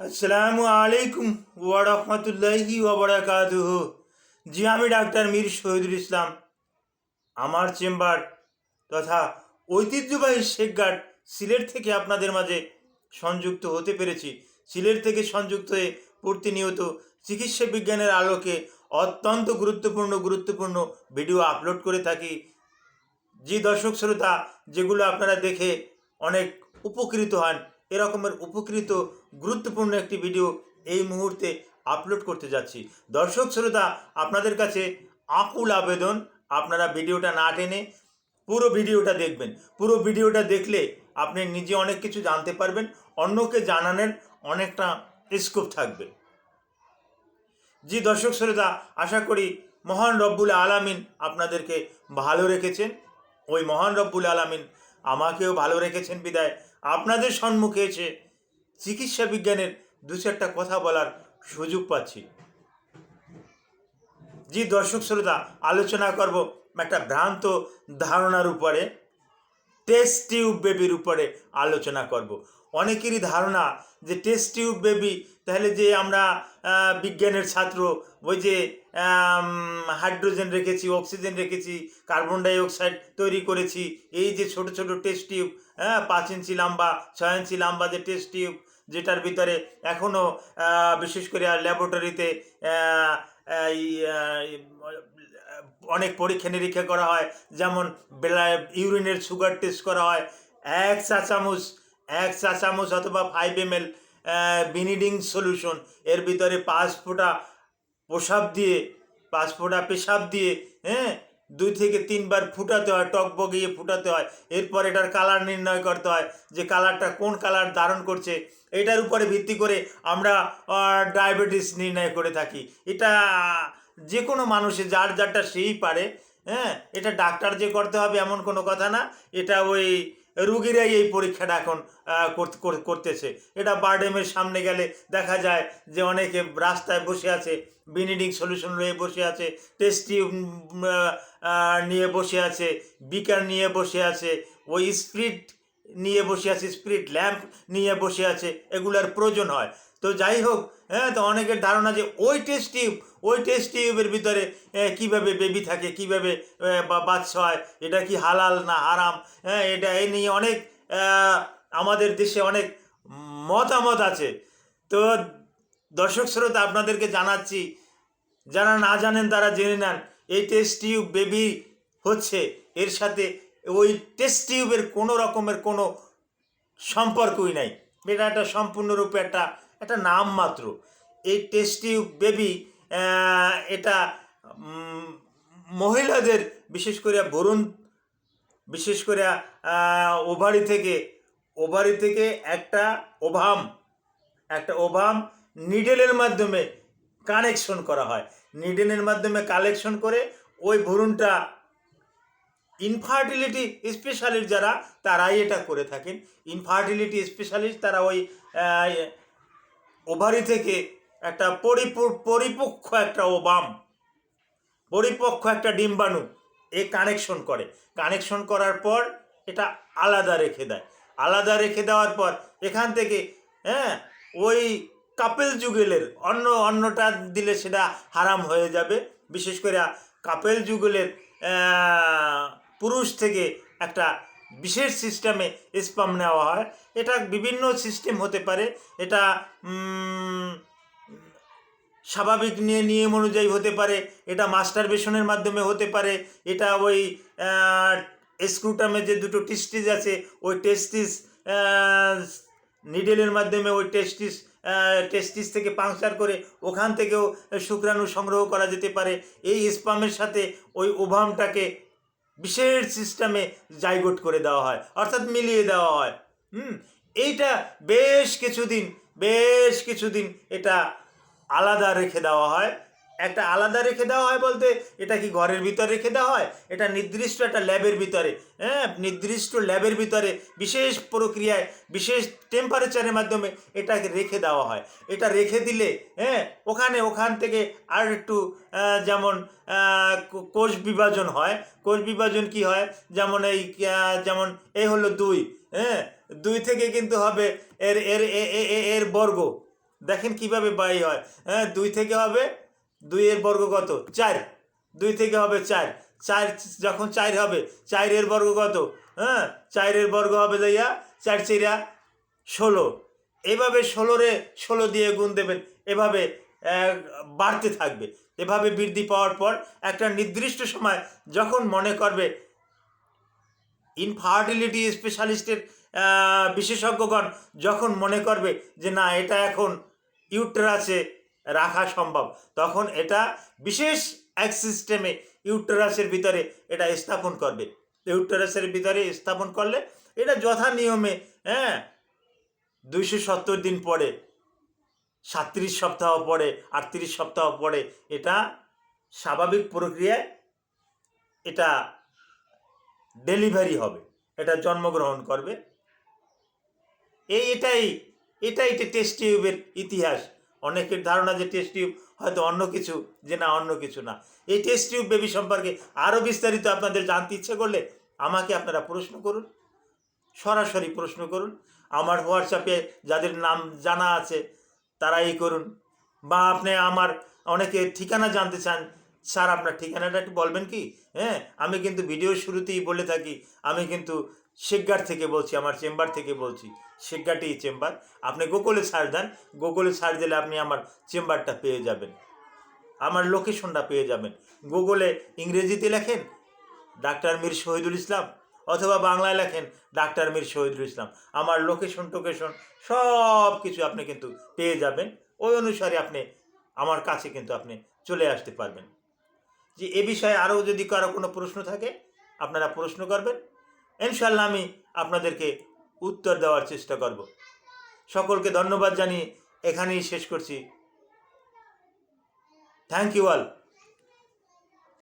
আসসালামু আলাইকুম ওয়া রাহমাতুল্লাহি ওয়া বারাকাতুহু জি, আমি ডাক্তার মীর শহীদুল ইসলাম। আমার চেম্বার তথা ঐতিহ্যবাহী শেখঘাট সিলেট থেকে আপনাদের মাঝে সংযুক্ত হতে পেরেছি। সিলেট থেকে সংযুক্ত হয়ে প্রতিনিয়ত চিকিৎসা বিজ্ঞানের আলোকে অত্যন্ত গুরুত্বপূর্ণ গুরুত্বপূর্ণ ভিডিও আপলোড করে থাকি। যে দর্শক শ্রোতা, যেগুলো আপনারা দেখে অনেক উপকৃত হন। এরকমের উপকৃত গুরুত্বপূর্ণ একটি ভিডিও এই মুহূর্তে আপলোড করতে যাচ্ছি। দর্শক, শ্রোতা, আপনাদের কাছে আকুল আবেদন, আপনারা ভিডিওটা না টেনে পুরো ভিডিওটা দেখবেন। পুরো ভিডিওটা দেখলে আপনি নিজে অনেক কিছু জানতে পারবেন, অন্যকে জানানোর অনেকটা স্কোপ থাকবে। জি, দর্শক, শ্রোতা, আশা করি মহান রব্বুল আলামিন আপনাদেরকে ভালো রেখেছেন। ওই মহান রব্বুল আলামিন আমাকেও ভালো রেখেছেন বিদায়। আপনাদের সম্মুখে এসে চিকিৎসা বিজ্ঞানের দু চারটা কথা বলার সুযোগ পাচ্ছি। যে দর্শক শ্রোতা, আলোচনা করব একটা ভ্রান্ত ধারণার উপরে টেস্ট টিউব বেবির উপরে আলোচনা করব। অনেকেরই ধারণা যে টেস্ট টিউব বেবি তাহলে যে আমরা বিজ্ঞানের ছাত্র, ওই যে হাইড্রোজেন রেখেছি অক্সিজেন রেখেছি কার্বন ডাই অক্সাইড তৈরি করেছি, এই যে ছোট ছোট টেস্ট টিউব হ্যাঁ পাঁচ ইঞ্চি লম্বা, ছয় ইঞ্চি লম্বা যে টেস্ট টিউব যেটার ভিতরে এখনও বিশেষ করে ল্যাবরেটরিতে অনেক পরীক্ষা নিরীক্ষা করা হয়, যেমন ইউরিনের সুগার টেস্ট করা হয়, এক চা চামচ এক চা চামচ অথবা ফাইভ এম এল বিনিডিং সলিউশন এর ভিতরে পাঁচ ফোঁটা প্রসাব দিয়ে, পাঁচ ফোঁটা পেশাব দিয়ে হ্যাঁ দুই থেকে তিনবার ফুটাতে হয়, টক বগিয়ে ফুটাতে হয়। এরপর এটার কালার নির্ণয় করতে হয় যে কালারটা কোন কালার ধারণ করছে। এটার উপরে ভিত্তি করে আমরা ডায়াবেটিস নির্ণয় করে থাকি। এটা যে কোনো মানুষে যার যারটা সেই পারে হ্যাঁ এটা ডাক্তার যে করতে হবে এমন কোনো কথা না। এটা ওই রুগীরাই এই পরীক্ষাটা এখন কর- করতেছে। এটা বারডেমের সামনে গেলে দেখা যায় যে অনেকে রাস্তায় বসে আছে বিনিডিং সলিউশন নিয়ে বসে আছে টেস্টি নিয়ে বসে আছে বিকার নিয়ে বসে আছে, ওই স্প্রিট নিয়ে বসে আছে স্প্রিট ল্যাম্প নিয়ে বসে আছে, এগুলার প্রয়োজন হয়। তো যাই হোক হ্যাঁ তো অনেকের ধারণা যে ওই টেস্ট টিউব ওই টেস্ট টিউবের ভিতরে কীভাবে বেবি থাকে, কীভাবে বাচ্চা হয়, এটা কি হালাল না হারাম? হ্যাঁ এটা এই নিয়ে অনেক আমাদের দেশে অনেক মতামত আছে। তো দর্শক শ্রোতা, আপনাদেরকে জানাচ্ছি, যারা না জানেন তারা জেনে নেন, এই টেস্ট টিউব বেবি হচ্ছে, এর সাথে ওই টেস্ট টিউবের কোনো রকমের কোনো সম্পর্কই নাই। এটা একটা সম্পূর্ণরূপে একটা একটা নাম মাত্র। এই টেস্টি বেবি এটা মহিলাদের, বিশেষ করে ভরুণ বিশেষ করে ওভারি থেকে ওভারি থেকে একটা ওভাম একটা ওভাম নিডেলের মাধ্যমে কানেকশন করা হয়। নিডেলের মাধ্যমে কালেকশন করে ওই ভ্রূণটা ইনফার্টিলিটি স্পেশালিস্ট যারা, তারাই এটা করে থাকেন। ইনফার্টিলিটি স্পেশালিস্ট তারা ওই ওভারি থেকে একটা পরিপূ- পরিপক্ষ একটা ওবাম পরিপক্ষ একটা ডিম্বাণু এ কানেকশন করে। কানেকশন করার পর এটা আলাদা রেখে দেয়। আলাদা রেখে দেওয়ার পর এখান থেকে হ্যাঁ ওই কাপেল যুগেলের অন্য, অন্যটা দিলে সেটা হারাম হয়ে যাবে। বিশেষ করে কাপেল যুগলের পুরুষ থেকে একটা বিশেষ সিস্টেমে স্পাম নেওয়া হয়। এটা বিভিন্ন সিস্টেম হতে পারে। এটা স্বাভাবিক নিয়ে, নিয়ম অনুযায়ী হতে পারে। এটা মাস্টার বেশনের মাধ্যমে হতে পারে। এটা ওই স্ক্রুটামে যে দুটো টেস্টিস আছে, ওই টেস্টিস নিডেলের মাধ্যমে ওই টেস্টিস টেস্টিস থেকে পাংচার করে ওখান থেকেও শুক্রাণু সংগ্রহ করা যেতে পারে। এই স্পামের সাথে ওই ওভামটাকে বিশেষ সিস্টেমে জাইগোট করে দেওয়া হয়, অর্থাৎ মিলিয়ে দেওয়া হয়। হুম? এইটা বেশ কিছুদিন বেশ কিছুদিন এটা আলাদা রেখে দেওয়া হয়। একটা আলাদা রেখে দেওয়া হয় বলতে, এটা কি ঘরের ভিতরে রেখে দেওয়া হয়? এটা নির্দিষ্ট একটা ল্যাবের ভিতরে হ্যাঁ? নির্দিষ্ট ল্যাবের ভিতরে, বিশেষ প্রক্রিয়ায়, বিশেষ টেম্পারেচারের মাধ্যমে এটাকে রেখে দেওয়া হয়। এটা রেখে দিলে হ্যাঁ? ওখানে, ওখান থেকে আর একটু যেমন কোষ বিভাজন হয়। কোষ বিভাজন কি হয়? যেমন এই যেমন এই হলো দুই হ্যাঁ? দুই থেকে কিন্তু হবে এর এর এর বর্গ। দেখেন কীভাবে বাই হয় হ্যাঁ? দুই থেকে হবে দুইয়ের বর্গ কত? চার। দুই থেকে হবে চার। চার যখন চার হবে চারের বর্গ কত? হ্যাঁ চারের বর্গ হবে যাইয়া চার চিরা ষোলো। এভাবে ষোলোরে ষোলো দিয়ে গুণ দেবেন, এভাবে বাড়তে থাকবে। এভাবে বৃদ্ধি পাওয়ার পর একটা নির্দিষ্ট সময় যখন মনে করবে ইনফার্টিলিটি স্পেশালিস্টের বিশেষজ্ঞগণ যখন মনে করবে যে না, এটা এখন ইউটেরাসে রাখা সম্ভব। তখন এটা বিশেষ এক সিস্টেমে ইউটেরাসের ভিতরে এটা স্থাপন করবে। ইউটেরাসের ভিতরে স্থাপন করলে এটা যথা নিয়মে হ্যাঁ দুইশো সত্তর দিন পরে সাতত্রিশ সপ্তাহ পরে, আটত্রিশ সপ্তাহ পরে এটা স্বাভাবিক প্রক্রিয়ায় এটা ডেলিভারি হবে, এটা জন্মগ্রহণ করবে। এই এটাই এটাই টেস্ট টিউবের ইতিহাস। অনেকের ধারণা যে টেস্ট টিউব হয়তো অন্য কিছু, যে না, অন্য কিছু না। এই টেস্ট টিউব বেবি সম্পর্কে আরও বিস্তারিত আপনাদের জানতে ইচ্ছে করলে আমাকে আপনারা প্রশ্ন করুন। সরাসরি প্রশ্ন করুন। আমার হোয়াটসঅ্যাপে যাদের নাম জানা আছে, তারাই করুন। বা আপনি আমার অনেকে ঠিকানা জানতে চান, স্যার আপনার ঠিকানাটা একটু বলবেন কি? হ্যাঁ আমি কিন্তু ভিডিও শুরুতেই বলে থাকি, আমি কিন্তু শেখগার থেকে বলছি, আমার চেম্বার থেকে বলছি শেখগাটি চেম্বার। আপনি গুগলে সার্চ দেন, গুগলে সার্চ দিলে আপনি আমার চেম্বারটা পেয়ে যাবেন। আমার লোকেশনটা পেয়ে যাবেন। গুগলে ইংরেজিতে লেখেন, ডাক্তার মীর শহীদুল ইসলাম, অথবা বাংলায় লেখেন, ডাক্তার মীর শহীদুল ইসলাম। আমার লোকেশন, টোকেশন, সব কিছু আপনি কিন্তু পেয়ে যাবেন। ওই অনুসারে আপনি, আমার কাছে কিন্তু আপনি চলে আসতে পারবেন। যে এ বিষয়ে আরও যদি কারও কোনো প্রশ্ন থাকে, আপনারা প্রশ্ন করবেন। ইনশাল্লাহ আমি আপনাদেরকে উত্তর দেওয়ার চেষ্টা করব। সকলকে ধন্যবাদ জানিয়ে এখানেই শেষ করছি। Thank you all